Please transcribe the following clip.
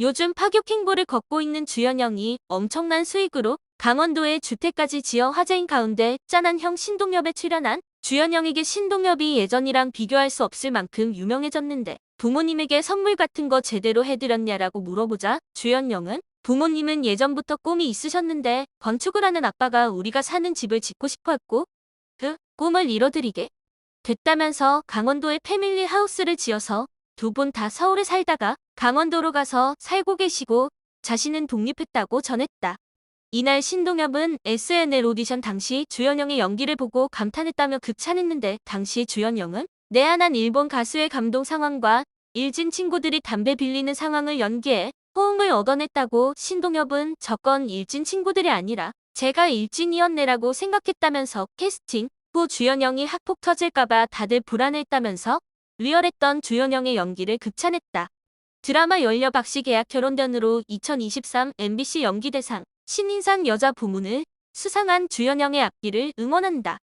요즘 파격 행보를 걷고 있는 주연영이 엄청난 수익으로 강원도에 주택까지 지어 화제인 가운데 짠한 형 신동엽에 출연한 주연영에게 신동엽이 예전이랑 비교할 수 없을 만큼 유명해졌는데 부모님에게 선물 같은 거 제대로 해드렸냐라고 물어보자 주연영은 부모님은 예전부터 꿈이 있으셨는데 건축을 하는 아빠가 우리가 사는 집을 짓고 싶어 했고 그 꿈을 이뤄드리게 됐다면서 강원도에 패밀리 하우스를 지어서 두 분 다 서울에 살다가 강원도로 가서 살고 계시고 자신은 독립했다고 전했다. 이날 신동엽은 SNL 오디션 당시 주연영의 연기를 보고 감탄했다며 극찬했는데 당시 주연영은 내한한 일본 가수의 감동 상황과 일진 친구들이 담배 빌리는 상황을 연기해 호응을 얻어냈다고 신동엽은 저건 일진 친구들이 아니라 제가 일진이었네라고 생각했다면서 캐스팅 후 주연영이 학폭 터질까봐 다들 불안해했다면서 리얼했던 주연영의 연기를 극찬했다. 드라마 연려 박씨 계약 결혼전으로 2023 MBC 연기대상 신인상 여자 부문을 수상한 주연영의 앞길을 응원한다.